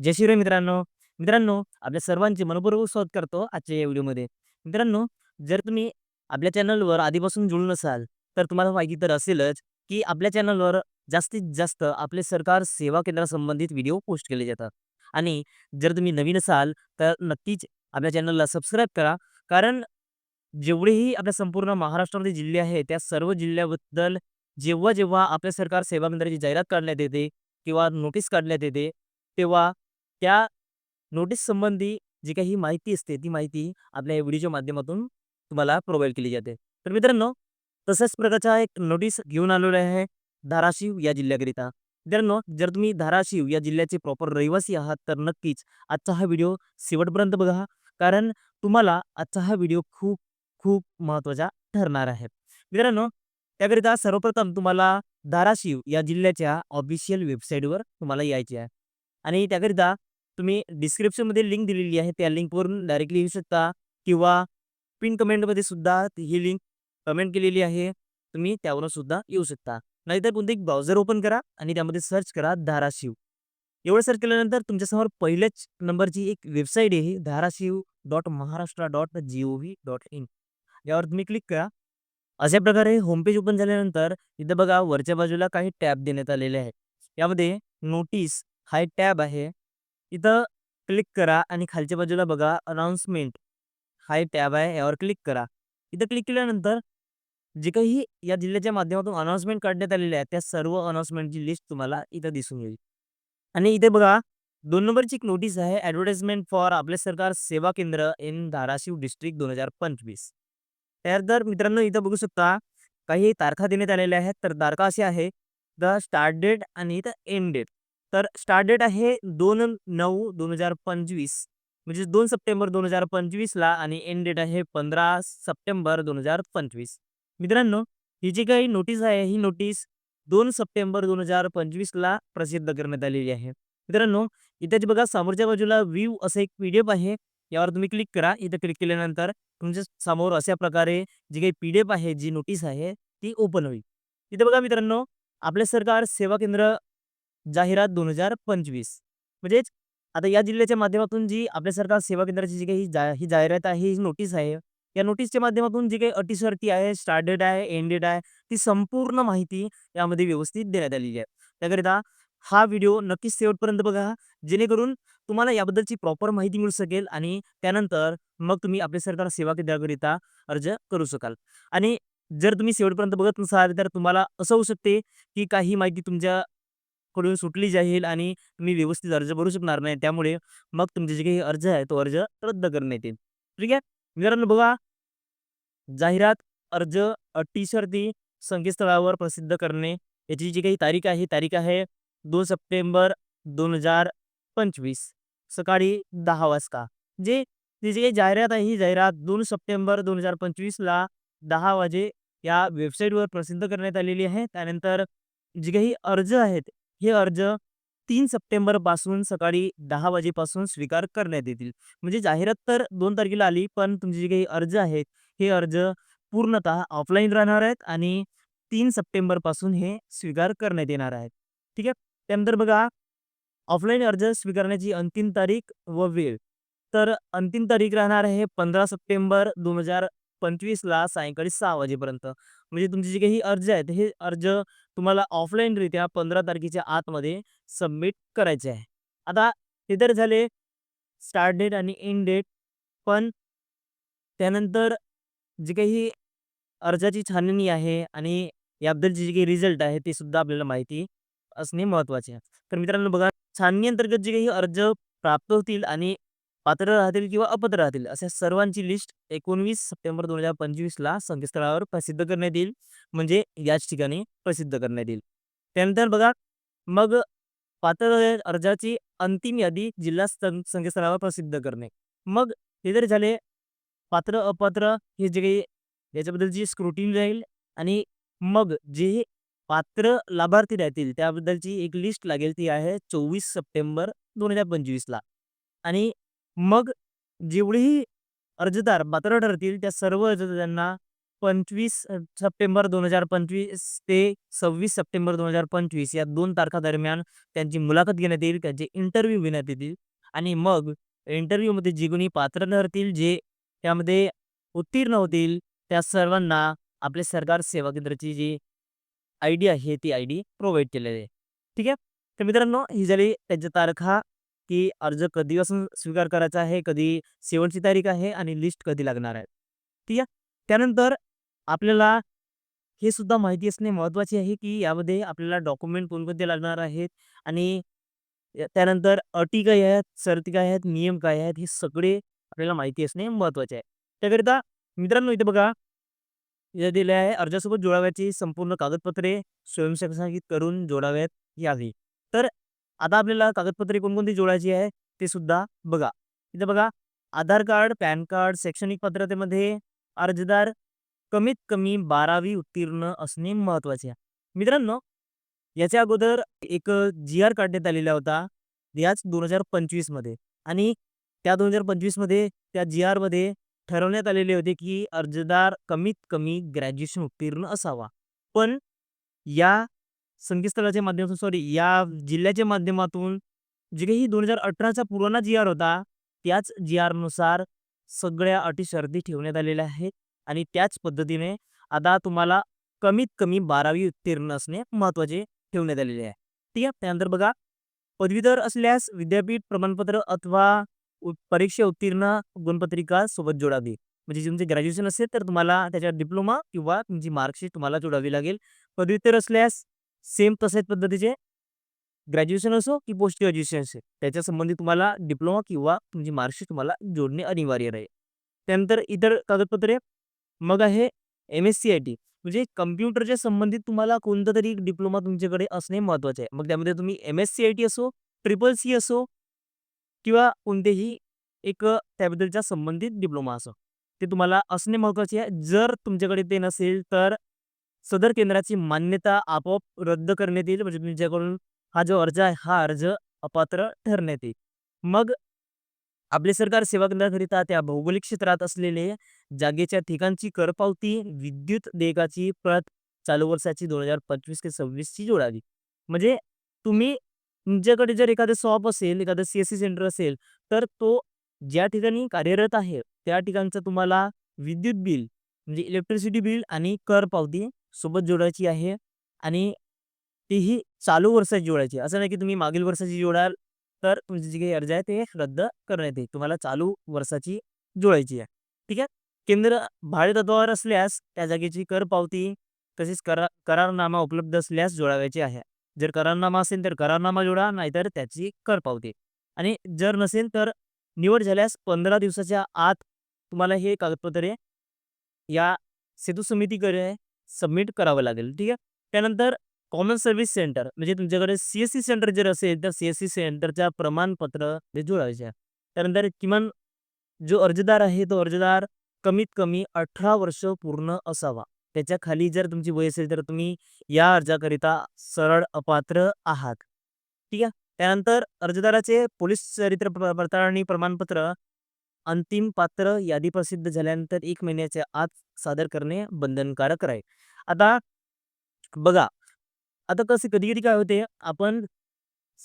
जय श्रीराम मित्रांनो. मित्रांनो, आपल्या सर्वांचे मनपूर्वक स्वागत करतो आजच्या या व्हिडिओमध्ये. मित्रांनो, जर तुम्ही आपल्या चॅनलवर आधीपासून जुळून असाल, तर तुम्हाला माहिती तर असेलच, की आपल्या चॅनलवर जास्तीत जास्त आपले सरकार सेवा केंद्रासंबंधित व्हिडिओ पोस्ट केले जातात. आणि जर तुम्ही नवीन असाल, तर नक्कीच आपल्या चॅनलला सबस्क्राईब करा. कारण जेवढेही आपल्या संपूर्ण महाराष्ट्रामध्ये जिल्हे आहे त्या सर्व जिल्ह्याबद्दल जेव्हा-जेव्हा आपल्या सरकार सेवा केंद्राची जाहिरात काढण्यात येते किंवा नोटीस काढण्यात येते, तेव्हा त्या नोटीस संबंधी जी काही माहिती असते, ती माहिती आपल्या या व्हिडिओच्या माध्यमातून तुम्हाला प्रोव्हाइड केली जाते. तर मित्रांनो, तशाच प्रकारचा एक नोटीस घेऊन आलेलो आहे धाराशिव या जिल्ह्याकरिता. मित्रांनो, जर तुम्ही धाराशिव या जिल्ह्याचे प्रॉपर रहिवासी आहात, तर नक्कीच आजचा हा व्हिडिओ शेवटपर्यंत बघा. कारण तुम्हाला आजचा हा व्हिडिओ खूप, खूप महत्त्वाचा ठरणार आहे. मित्रांनो, त्याकरिता सर्वप्रथम तुम्हाला धाराशिव या जिल्ह्याच्या ऑफिशियल वेबसाईटवर तुम्हाला यायचे आहे. आणि त्याकरिता तुम्ही डिस्क्रिप्शनमध्ये लिंक दिलेली आहे. त्या लिंकवरून डायरेक्टली येऊ शकता किंवा पिन कमेंटमध्ये सुद्धा ही लिंक कमेंट केलेली आहे. तुम्ही त्यावरून सुद्धा येऊ शकता. नाहीतर कोणते एक ब्राउझर ओपन करा आणि त्यामध्ये सर्च करा धाराशिव. एवढं सर्च केल्यानंतर तुमच्यासमोर पहिल्याच नंबरची एक वेबसाईट आहे Dharashiv dot Maharashtra dot G O V dot in यावर तुम्ही क्लिक करा. अशा प्रकारे होमपेज ओपन झाल्यानंतर इथं बघा वरच्या बाजूला काही टॅब देण्यात आलेले आहेत. यामध्ये नोटीस हा एक टॅब आहे. इथं क्लिक करा आणि खालच्या बाजूला बघा अनाउन्समेंट हा एक टॅब आहे. यावर क्लिक करा. इथं क्लिक केल्यानंतर जे काही या जिल्ह्याच्या माध्यमातून अनाउन्समेंट काढण्यात आलेल्या आहेत, त्या सर्व अनाउन्समेंटची लिस्ट तुम्हाला इथं दिसून येईल. आणि इथे बघा दोन नंबरची एक नोटीस आहे ॲडव्हर्टाइजमेंट फॉर आपले सरकार सेवा केंद्र इन धाराशिव डिस्ट्रिक्ट 2025. त्यानंतर मित्रांनो इथं बघू शकता काही तारखा देण्यात आलेल्या आहेत. तर तारखा अशी आहे द स्टार्ट डेट आणि इथं एंड डेट. तर स्टार्ट डेट आहे 2/9/2025 म्हणजे दोन सप्टेंबर दोन हजार पंचवीसला आणि एंड डेट आहे 15 सप्टेंबर 2025. मित्रांनो, ही जी काही नोटीस आहे, ही नोटीस दोन सप्टेंबर दोन हजार पंचवीसला प्रसिद्ध करण्यात आलेली आहे. मित्रांनो, इथेच बघा समोरच्या बाजूला व्ह्यू असं एक पी-डी-एफ आहे. यावर तुम्ही क्लिक करा. इथं क्लिक केल्यानंतर तुमच्यासमोर अशा प्रकारे जी काही पी-डी-एफ आहे, जी नोटीस आहे, ती ओपन होईल. इथे बघा मित्रांनो, आपले सरकार सेवा केंद्र जाहिरात 2025 म्हणजेच आता या जिल्ह्याच्या माध्यमातून जी आपल्या सरकार सेवा केंद्राची जी काही जा ही जाहिरात आहे, ही नोटीस आहे. या नोटीसच्या माध्यमातून जी काही अटी-शर्ती आहे, स्टार्टेड आहे, एंडेड आहे, ती संपूर्ण माहिती यामध्ये व्यवस्थित देण्यात आलेली आहे. त्याकरिता हा व्हिडिओ नक्कीच शेवटपर्यंत बघा. जेणेकरून तुम्हाला याबद्दलची प्रॉपर माहिती मिळू शकेल आणि त्यानंतर मग तुम्ही आपले सरकार सेवा केंद्राकरिता अर्ज करू शकाल. आणि जर तुम्ही शेवटपर्यंत बघत नसाल, तर तुम्हाला असं होऊ शकते, की काही माहिती तुमच्या कडून सुटली जाईल आणि तुम्ही व्यवस्थित अर्ज भरू शकणार नाही. त्यामुळे मग तुमचे जे काही अर्ज आहे, तो अर्ज रद्द करण्यात येईल. ठीक आहे. मित्रांनो बघा जाहिरात, अर्ज, अटी-शर्ती संकेतस्थळावर प्रसिद्ध करणे याची जी काही तारीख आहे, तारीख आहे दोन सप्टेंबर 2025 सकाळी दहा वाजता. जे ती जी काही जाहिरात आहे, ही जाहिरात दोन सप्टेंबर दोन हजार पंचवीसला दहा वाजे या वेबसाईटवर प्रसिद्ध करण्यात आलेली आहे. त्यानंतर जे काही अर्ज आहेत, हे अर्ज तीन सप्टेंबरपासून सकाळी दहा वाजेपासून स्वीकार करण्यात येतील. म्हणजे जाहिरात तर दोन तारखेला आली, पण तुमचे जे काही अर्ज आहेत, हे अर्ज पूर्णतः ऑफलाईन राहणार आहेत आणि तीन सप्टेंबरपासून हे स्वीकार करण्यात येणार आहेत. ठीक आहे. त्यानंतर बघा ऑफलाईन अर्ज स्वीकारण्याची अंतिम तारीख व वेळ. तर अंतिम तारीख राहणार आहे 15 सप्टेंबर दोन हजार पंचवीसला सायंकाळी सहा वाजेपर्यंत. म्हणजे तुमचे जे काही अर्ज आहेत, हे अर्ज तुम्हाला ऑफलाईनरित्या 15 तारखेच्या आतमध्ये सबमिट करायचे आहे. आता हे तर झाले स्टार्ट डेट आणि एंड डेट. पण त्यानंतर जी काही अर्जाची छाननी आहे आणि याबद्दलची जी काही रिझल्ट आहे, ते सुद्धा आपल्याला माहिती असणे महत्त्वाचे आहे. तर मित्रांनो बघा, छाननी अंतर्गत जे काही अर्ज प्राप्त होतील आणि पात्र राहतील किंवा अपात्र राहतील, अशा सर्वांची लिस्ट 19 सप्टेंबर 2025 ला संकेतस्थळावर प्रसिद्ध करण्यात येईल. म्हणजे याच ठिकाणी प्रसिद्ध करण्यात येईल. त्यानंतर बघा, मग पात्र अर्जाची अंतिम यादी जिल्हा संकेतस्थळावर प्रसिद्ध करणे. मग हे जर झाले पात्र, अपात्र हे जे काही याच्याबद्दलची स्क्रुटिनी राहील आणि मग जे पात्र लाभार्थी राहतील, त्याबद्दलची एक लिस्ट लागेल. ती आहे 24 सप्टेंबर दोन हजार पंचवीसला आणि मग जेवढेही अर्जदार पात्र ठरतील, त्या सर्व अर्जदारांना पंचवीस सप्टेंबर दोन हजार पंचवीस ते 26 सप्टेंबर 2025 या दोन तारखादरम्यान त्यांची मुलाखत घेण्यात येईल, त्यांचे इंटरव्ह्यू घेण्यात येतील आणि मग इंटरव्ह्यूमध्ये जी कोणी पात्र ठरतील, जे त्यामध्ये उत्तीर्ण होतील, त्या सर्वांना आपले सरकार सेवा केंद्राची जी आयडी आहे, ती आयडी प्रोव्हाइड केलेली आहे. ठीक आहे. तर मित्रांनो, ही झाली त्यांच्या तारखा, की अर्ज कधीपासून स्वीकार करायचा आहे, कधी शेवटची तारीख आहे आणि लिस्ट कधी लागणार आहे. ठीक आहे. त्यानंतर आपल्याला हे सुद्धा माहिती असणे महत्त्वाचे आहे, की यामध्ये आपल्याला डॉक्युमेंट कोणकोणते लागणार आहेत आणि त्यानंतर अटी काय आहेत, शर्ती काय आहेत, नियम काय आहेत, हे सगळे आपल्याला माहिती असणे महत्त्वाचे आहे. त्याकरिता मित्रांनो, इथे बघा इथे दिले आहे, अर्जासोबत जोडाव्याची संपूर्ण कागदपत्रे स्वयंसेवक करून जोडाव्यात यावी. तर आता आपल्याला कागदपत्रे कोणकोणती जोडायची आहे, ते सुद्धा बघा. इथे बघा, आधार कार्ड, पॅन कार्ड, शैक्षणिक पात्रतेमध्ये अर्जदार कमीत कमी 12वी उत्तीर्ण असणे महत्त्वाचे आहे. मित्रांनो, याच्या अगोदर एक जी-आर काढण्यात आलेला होता, याच 2025 मध्ये आणि त्या 2025 मध्ये त्या जी-आरमध्ये ठरवण्यात आलेले होते, की अर्जदार कमीत कमी ग्रॅज्युएशन उत्तीर्ण असावा. पण या संकेतस्थळाच्या माध्यमातून सॉरी या जिल्ह्याच्या माध्यमातून जे काही 2018चा पुराणा जी-आर होता, त्याच जी-आरनुसार सगळ्या अटी शर्ती ठेवण्यात आलेल्या आहेत आणि त्याच पद्धतीने आता तुम्हाला कमीत कमी 12वी उत्तीर्ण असणे महत्त्वाचे ठेवण्यात आलेले आहे. ठीक आहे. त्यानंतर बघा, पदवीधर असल्यास विद्यापीठ प्रमाणपत्र अथवा परीक्षा उत्तीर्ण गुणपत्रिका सोबत जोडावी. म्हणजे तुमचे ग्रॅज्युएशन असेल, तर तुम्हाला त्याच्यावर डिप्लोमा किंवा तुमची मार्कशीट तुम्हाला जोडावी लागेल. पदव्युत्तर असल्यास सेम तसेच पद्धतीचे ग्रॅज्युएशन असो की पोस्ट ग्रॅज्युएशन असेल, त्याच्या संबंधी तुम्हाला डिप्लोमा किंवा तुमची मार्कशीट तुम्हाला जोडणे अनिवार्य राहील. त्यानंतर इतर कागदपत्रे, मग आहे एम-एस-सी-आय-टी म्हणजे कम्प्युटरच्या संबंधित तुम्हाला कोणता तरी डिप्लोमा तुमच्याकडे असणे महत्त्वाचे आहे. मग त्यामध्ये तुम्ही एम-एस-सी-आय-टी असो, ट्रिपल-सी असो किंवा कोणतेही एक त्याबद्दलच्या संबंधित डिप्लोमा असो, ते तुम्हाला असणे महत्त्वाचे आहे. जर तुमच्याकडे ते नसेल, तर सदर केंद्राची मान्यता आपोआप रद्द करण्यात येईल. म्हणजे तुमच्याकडून हा जो अर्ज आहे, हा अर्ज अपात्र ठरण्यात येईल. मग आपले सरकार सेवा केंद्राकरिता त्या भौगोलिक क्षेत्रात असलेले जागेच्या ठिकाणची करपावती, विद्युत देयकाची प्रत चालू वर्षाची 2025 ते 26 ची जोडावी. म्हणजे तुम्ही तुमच्याकडे जर एखादं शॉप असेल, एखादं सी-एस-सी सेंटर असेल, तर तो ज्या ठिकाणी कार्यरत आहे, त्या ठिकाणचं तुम्हाला विद्युत बिल म्हणजे इलेक्ट्रिसिटी बिल आणि कर पावती सोबत जोडायची आहे आणि तीही चालू वर्षाची जोडायची असं नाही की तुम्ही मागील वर्षाची जोडाल, तर तुमची जी काही अर्ज आहे ते रद्द करण्यात येईल. तुम्हाला चालू वर्षाची जोडायची आहे. ठीक आहे. केंद्र भाडेतत्त्वावर असल्यास त्या जागेची कर पावती तसेच करा करारनामा उपलब्ध असल्यास जोडावायची आहे. जर करारनामा असेल, तर करारनामा जोडा, नाहीतर त्याची कर पावती आणि जर नसेल, तर निवड झाल्यास 15 दिवसाच्या आत तुम्हाला हे कागदपत्रे या सेतू समितीकडे सबमिट करावं लागेल. ठीक आहे. त्यानंतर कॉमन सर्व्हिस सेंटर म्हणजे तुमच्याकडे सी-एस-सी सेंटर जर असेल, तर सी-एस-सी सेंटरच्या प्रमाणपत्र ते त्यानंतर किमान जो अर्जदार आहे, तो अर्जदार कमीत कमी 18 वर्ष पूर्ण असावा. त्याच्याखाली जर तुमची वय असेल, तर तुम्ही या अर्जाकरिता सरळ अपात्र आहात. ठीक आहे. त्यानंतर अर्जदाराचे पोलीस चरित्र पडताळणी प्रमाणपत्र अंतिम पात्र यादी प्रसिद्ध झाल्यानंतर एक महिन्याच्या आत सादर करणे बंधनकारक राहील. आता बघा, आता कसं कधी-कधी काय होते, आपण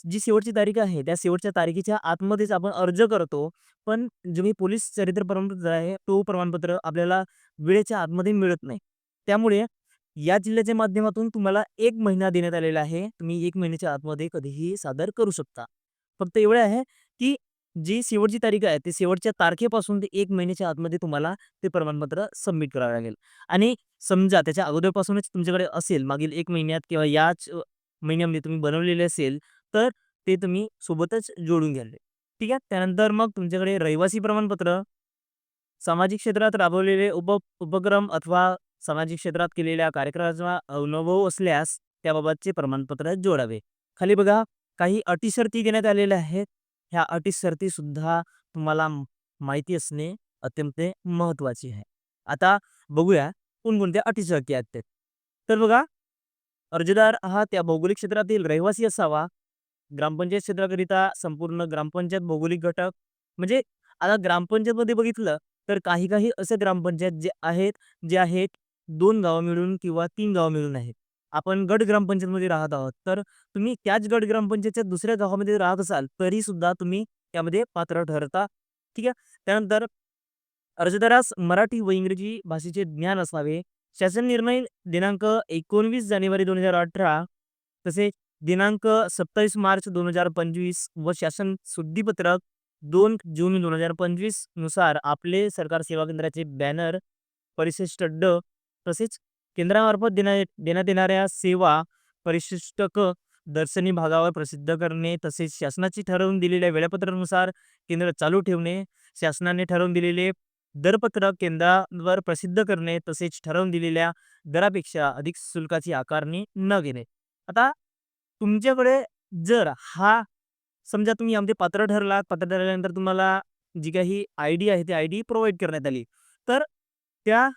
जी शेवटची तारीख आहे, त्या शेवटच्या तारखेच्या आतमध्येच आपण अर्ज करतो. पण जो मी पोलीस चरित्र प्रमाणपत्र आहे, तो प्रमाणपत्र आपल्याला वेळेच्या आतमध्ये मिळत नाही. त्यामुळे या जिल्ह्याच्या माध्यमातून तुम्हाला एक महिना देण्यात आलेला आहे. तुम्ही एक महिन्याच्या आतमध्ये कधीही सादर करू शकता. फक्त एवढं आहे, की जी शेवटची तारीख आहे, ती शेवटच्या तारखेपासून ते एक महिन्याच्या आतमध्ये तुम्हाला ते प्रमाणपत्र सबमिट करावं लागेल आणि समजा त्याच्या अगोदरपासूनच तुमच्याकडे असेल, मागील एक महिन्यात किंवा याच महिन्यामध्ये तुम्ही बनवलेले असेल, तर ते तुम्ही सोबतच जोडून घ्याल. ठीक आहे. त्यानंतर मग तुमच्याकडे रहिवासी प्रमाणपत्र, सामाजिक क्षेत्रात राबवलेले उप उपक्रम अथवा सामाजिक क्षेत्रात केलेल्या कार्यक्रमाचा अनुभव असल्यास त्याबाबतचे प्रमाणपत्र जोडावे. खाली बघा, काही अटी शर्ती देण्यात आलेल्या आहेत. ह्या अटी शर्ती सुद्धा तुम्हाला माहिती असणे अत्यंत महत्त्वाचे आहे. आता बघूया कोणकोणत्या अटी शर्ती आहेत ते. तर बघा, अर्जदार हा त्या भौगोलिक क्षेत्रातील रहिवासी असावा. ग्रामपंचायत क्षेत्राकरिता संपूर्ण ग्रामपंचायत भौगोलिक घटक म्हणजे आता ग्रामपंचायतमध्ये बघितलं, तर काही-काही असे ग्रामपंचायत जे आहेत, जे आहेत दोन गावं मिळून किंवा तीन गावं मिळून आहेत. आपण गट ग्रामपंचायतमध्ये राहत आहोत. तर तुम्ही त्याच गट ग्रामपंचायतच्या दुसऱ्या गावामध्ये राहत असाल, तरी सुद्धा तुम्ही त्यामध्ये पात्र ठरता. ठीक आहे. त्यानंतर अर्जदारास मराठी व इंग्रजी भाषेचे ज्ञान असावे. शासन निर्णय दिनांक 19 जानेवारी 2018 तसेच दिनांक 27 मार्च 2025 व शासन शुद्धीपत्रक दोन जून 2025 नुसार आपले सरकार सेवा केंद्राचे बॅनर, परिशिष्ट ड तसेच केंद्रामार्फत देण्यात देण्यात येणाऱ्या सेवा परिशिष्टक दर्शनी भागावर प्रसिद्ध करणे तसेच शासनाची ठरवून दिलेल्या वेळापत्रानुसार केंद्र चालू ठेवणे, शासनाने ठरवून दिलेले दरपत्रक केंद्रावर प्रसिद्ध करणे तसेच ठरवून दिलेल्या दरापेक्षा अधिक शुल्काची आकारणी न घेणे. आता तुमच्याकडे जर हा समजा तुम्ही यामध्ये पात्र ठरलात, पात्र ठरल्यानंतर तुम्हाला जी काही आय डी आहे ती आय डी प्रोव्हाइड करण्यात आली. तर त्या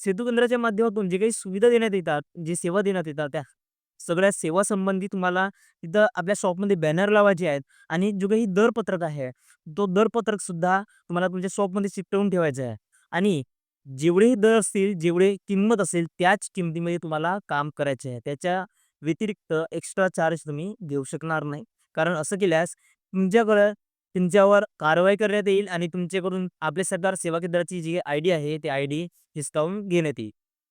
सेतू केंद्राच्या माध्यमातून जे काही सुविधा देण्यात येतात, जे सेवा देण्यात येतात, त्या सगळ्या सेवा संबंधी तुम्हाला तिथं आपल्या शॉपमध्ये बॅनर लावायचे आहेत आणि जो काही दरपत्रक आहे, तो दरपत्रक सुद्धा तुम्हाला तुमच्या शॉपमध्ये चिकटवून ठेवायचा आहे आणि जेवढेही दर असतील, जेवढे किंमत असेल त्याच किमतीमध्ये तुम्हाला काम करायचे आहे. त्याच्या व्यतिरिक्त एक्स्ट्रा चार्ज तुम्ही घेऊ शकणार नाही. कारण असं केल्यास तुमच्याकडं तुमच्यावर कारवाई करण्यात येईल आणि तुमच्याकडून आपले सरकार सेवा केंद्राची जी आय डी आहे, ती आयडी हिसकावून घेण्यात येईल.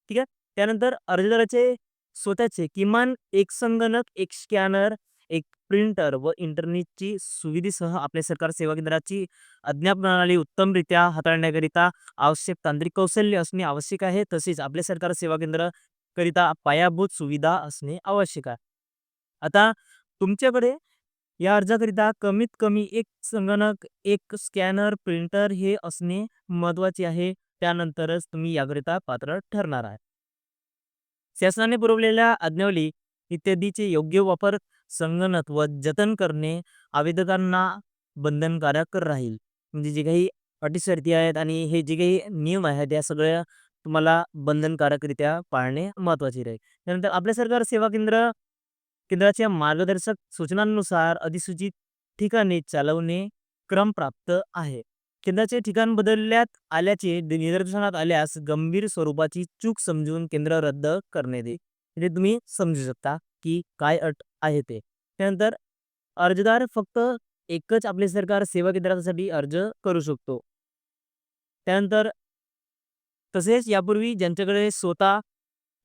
ठीक आहे. त्यानंतर अर्जदाराचे स्वतःचे किमान एक संगणक, एक स्कॅनर, एक प्रिंटर व इंटरनेटची सुविधेसह आपल्या सरकार सेवा केंद्राची अज्ञात प्रणाली उत्तमरित्या हाताळण्याकरिता आवश्यक तांत्रिक कौशल्य असणे आवश्यक आहे. तसेच आपले सरकार सेवा केंद्र करिता पायाभूत सुविधा असणे आवश्यक आहे. आता तुमच्याकडे या अर्जाकरिता कमीत कमी एक संगणक, एक स्कॅनर, प्रिंटर हे असणे महत्त्वाचे आहे. त्यानंतरच तुम्ही याकरिता पात्र ठरणार आहे. शासनाने पुरवलेल्या आज्ञावली इत्यादीचे योग्य वापर, संगणक व जतन करणे आवेदकांना बंधनकारक राहील. म्हणजे जे काही अटी शर्ती आहेत आणि हे जे काही नियम आहेत, या सगळ्या तुम्हाला बंधनकारकरित्या पाळणे महत्त्वाचे राहील. त्यानंतर आपल्या सरकार सेवा केंद्र केंद्राच्या मार्गदर्शक सूचनांनुसार अधिसूचित ठिकाणी चालवणे क्रमप्राप्त आहे. केंद्राचे ठिकाण बदलण्यात आल्याचे निदर्शनात आल्यास गंभीर स्वरूपाची चूक समजून केंद्र रद्द करण्यात येईल. म्हणजे तुम्ही समजू शकता की काय अट आहे ते. त्यानंतर अर्जदार फक्त एकच आपले सरकार सेवा केंद्रासाठी अर्ज करू शकतो. त्यानंतर तसेच यापूर्वी ज्यांच्याकडे स्वतः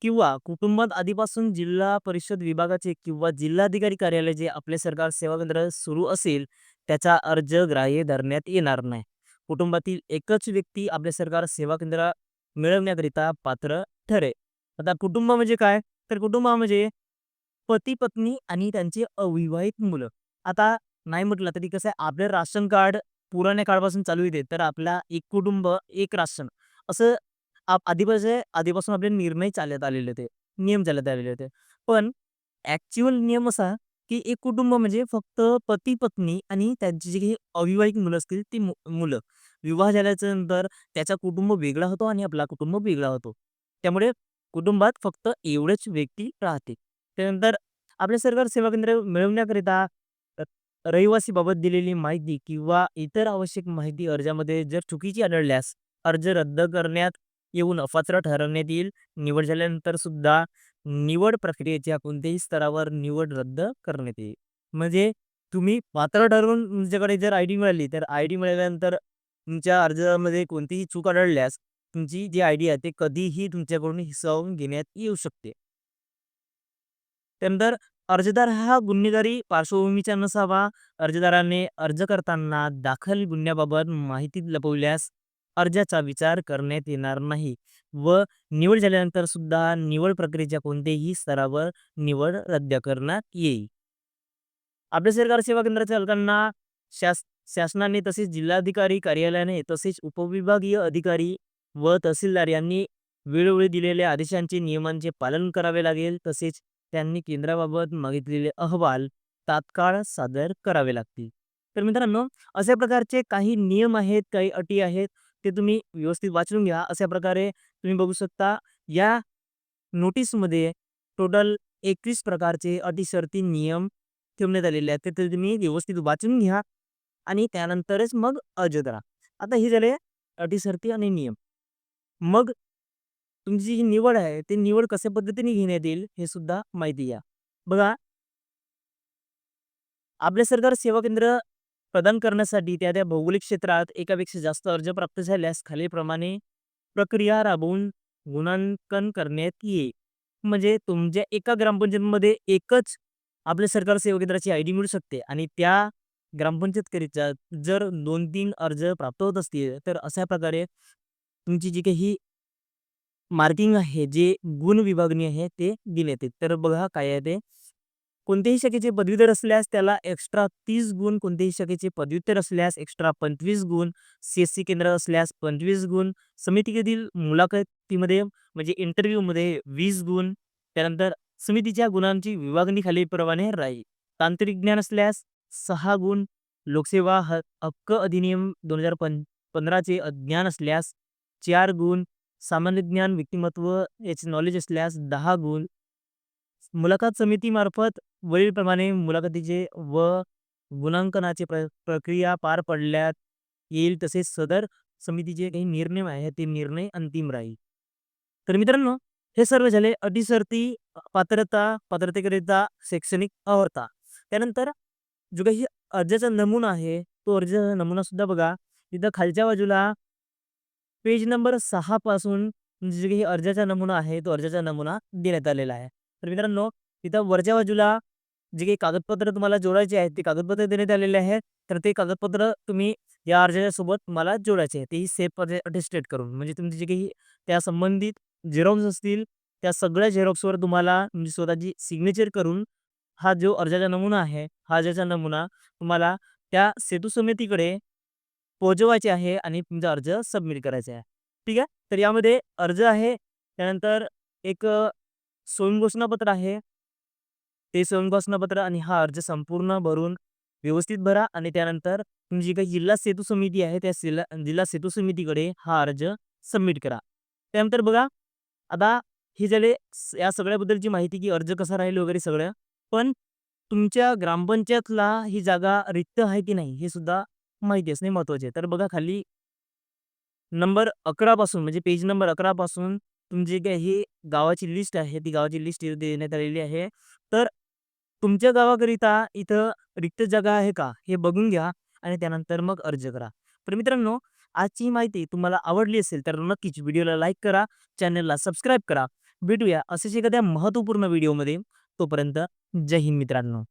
किंवा कुटुंबात आधीपासून जिल्हा परिषद विभागाचे किंवा जिल्हाधिकारी कार्यालयाचे आपले सरकार सेवा केंद्र सुरू असेल, त्याचा अर्ज ग्राह्य धरण्यात येणार नाही. कुटुंबातील एकच व्यक्ती आपले सरकार सेवा केंद्र मिळवण्याकरिता पात्र ठरे आता कुटुंब म्हणजे काय? तर कुटुंब म्हणजे पती-पत्नी आणि त्यांची अविवाहित मुलं. आता नाही म्हटलं तरी कसं आहे, आपलं राशन कार्ड पुराण्या काळापासून चालू येते तर आपला एक कुटुंब, एक राशन असं आप आधीपासून आधीपासून आपले निर्णय चालत आलेले होते, नियम चालत आलेले होते. पण ऍक्च्युअल नियम असा की एक कुटुंब म्हणजे फक्त पती-पत्नी आणि त्यांची जी काही अविवाहित मुलं असतील ती मु मुलं. विवाह झाल्याच्यानंतर त्याचा कुटुंब वेगळा होतो आणि आपला कुटुंब वेगळा होतो. त्यामुळे कुटुंबात फक्त एवढेच व्यक्ती राहते. त्यानंतर आपले सरकार सेवा केंद्र मिळवण्याकरिता रहिवासीबाबत दिलेली माहिती किंवा इतर आवश्यक माहिती अर्जामध्ये जर चुकीची आढळल्यास अर्ज रद्द करण्यात येऊन अपात्र ठरवण्यात येईल. निवड झाल्यानंतर सुद्धा निवड प्रक्रियेच्या कोणत्याही स्तरावर निवड रद्द करण्यात येईल. म्हणजे तुम्ही पात्र ठरवून तुमच्याकडे जर आय डी मिळाली, तर आयडी मिळाल्यानंतर तुमच्या अर्जामध्ये कोणतीही चूक आढळल्यास तुमची जी आयडी आहे, ते कधीही तुमच्याकडून हिसकावून घेण्यात येऊ शकते. त्यानंतर अर्जदार हा गुन्हेगारी पार्श्वभूमीचा नसावा. अर्जदाराने अर्ज करताना दाखल गुन्ह्याबाबत माहिती लपवल्यास अर्जाचा विचार करण्यात येणार नाही व निवड झाल्यानंतर सुद्धा निवड प्रक्रियेच्या कोणत्याही स्तरावर निवड रद्द करण्यात येईल. आपल्या सरकार सेवा केंद्राच्या चालकांना शास शासनाने तसेच जिल्हाधिकारी कार्यालयाने तसेच उपविभागीय अधिकारी व तहसीलदार यांनी वेळोवेळी दिलेल्या आदेशांचे, नियमांचे पालन करावे लागेल. तसेच त्यांनी केंद्राबाबत मागितलेले अहवाल तात्काळ सादर करावे लागतील. तर मित्रांनो, अशा प्रकारचे काही नियम आहेत, काही अटी आहेत, ते तुम्ही व्यवस्थित वाचून घ्या. अशा प्रकारे तुम्ही बघू शकता, या नोटीसमध्ये टोटल 21 प्रकारचे अटी, शर्ती, नियम ठेवण्यात आलेले आहेत. ते तुम्ही व्यवस्थित वाचून घ्या आणि त्यानंतरच मग अर्ज करा. आता हे झाले अटी, शर्ती आणि नियम. मग तुमची जी निवड आहे, ती निवड कशा पद्धतीने घेण्यात येईल हे सुद्धा माहिती घ्या. बघा आपले सरकार सेवा केंद्र प्रदान करण्यासाठी त्या त्या भौगोलिक क्षेत्रात एकापेक्षा जास्त अर्ज प्राप्त झाल्यास खालीलप्रमाणे प्रक्रिया राबवून गुणांकन करण्यात येईल. म्हणजे तुमच्या एका ग्रामपंचायतमध्ये एकच आपल्या सरकार सेवा केंद्राची आय डी मिळू शकते आणि त्या ग्रामपंचायतकरिता जर 2-3 अर्ज प्राप्त होत असतील, तर अशा प्रकारे तुमची जी काही मार्किंग आहे, जे गुण विभागणी आहे, ते दिले येते तर बघा काय आहे ते. कोणत्याही शाखेचे पदवीधर असल्यास त्याला एक्स्ट्रा तीस गुण, कोणत्याही शाखेचे पदव्युत्तर असल्यास एक्स्ट्रा 25 गुण, सी केंद्र असल्यास 25 गुण, समितीतील मुलाखतीमध्ये म्हणजे इंटरव्ह्यूमध्ये वीस गुण, त्यानंतर समितीच्या गुणांची विभागणी खालीलप्रमाणे राहील. तांत्रिक ज्ञान असल्यास सहा गुण, लोकसेवा ह हक्क अधिनियम दोन हजार पं पंधराचे ज्ञान असल्यास चार गुण, सामान्य ज्ञान, व्यक्तिमत्व याचे नॉलेज असल्यास दहा गुण. मुलाखत समितीमार्फत वरीलप्रमाणे मुलाखतीचे व गुणांकनाचे प्र प्रक्रिया पार पडल्यात येईल तसेच सदर समितीचे काही निर्णय आहे ते निर्णय अंतिम राहील. तर मित्रांनो हे सर्व झाले अटीसरती पात्रता, पात्रतेकरिता शैक्षणिक अर्हता. त्यानंतर जो काही अर्जाचा नमुना आहे, तो अर्जाचा नमुना सुद्धा बघा. तिथं खालच्या बाजूला पेज नंबर सहा पासून जे काही अर्जाचा नमुना आहे, तो अर्जाचा नमुना देण्यात आलेला आहे. तर मित्रांनो तिथं वरच्या बाजूला जे काही कागदपत्र तुम्हाला जोडायचे आहेत, ते कागदपत्र देण्यात आलेले आहेत. तर ते कागदपत्र तुम्ही या अर्जाच्या सोबत तुम्हाला जोडायचे आहे. तेही सेफ अटेस्टेड करून. म्हणजे तुमची जे काही त्या संबंधित झेरॉक्स असतील, त्या सगळ्या झेरॉक्सवर तुम्हाला तुमची स्वतःची सिग्नेचर करून हा जो अर्जाचा नमुना आहे, हा अर्जाचा नमुना तुम्हाला त्या सेतू समितीकडे पोहोचवायचे आहे आणि तुमचा अर्ज सबमिट करायचा आहे. ठीक आहे. तर यामध्ये अर्ज आहे, त्यानंतर एक स्वयंघोषणापत्र आहे. ते स्वयंघोषणापत्र आणि हा अर्ज संपूर्ण भरून व्यवस्थित भरा आणि त्यानंतर तुमची काही जिल्हा सेतू समिती आहे, त्या जिल्हा जिल्हा सेतू समितीकडे हा अर्ज सबमिट करा. त्यानंतर बघा, आता हे झाले या सगळ्याबद्दलची माहिती, की अर्ज कसा राहील वगैरे सगळं. पण तुमच्या ग्रामपंचायतला ही जागा रिक्त आहे की नाही, हे सुद्धा माहिती असणे महत्त्वाचे आहे. तर बघा खाली नंबर अकरापासून म्हणजे पेज नंबर 11 तुमची तुमची काही गावाची लिस्ट आहे, ती गावाची लिस्ट इथे देण्यात आलेली आहे. तर तुमच्या गावाकरिता इथं रिक्त जागा आहे का, हे बघून घ्या आणि त्यानंतर मग अर्ज करा. तर मित्रांनो, आजची माहिती तुम्हाला आवडली असेल, तर नक्कीच व्हिडिओला लाईक करा, चॅनलला सबस्क्राईब करा. भेटूया असेच एखाद्या महत्त्वपूर्ण व्हिडिओमध्ये. तोपर्यंत जय हिंद मित्रांनो.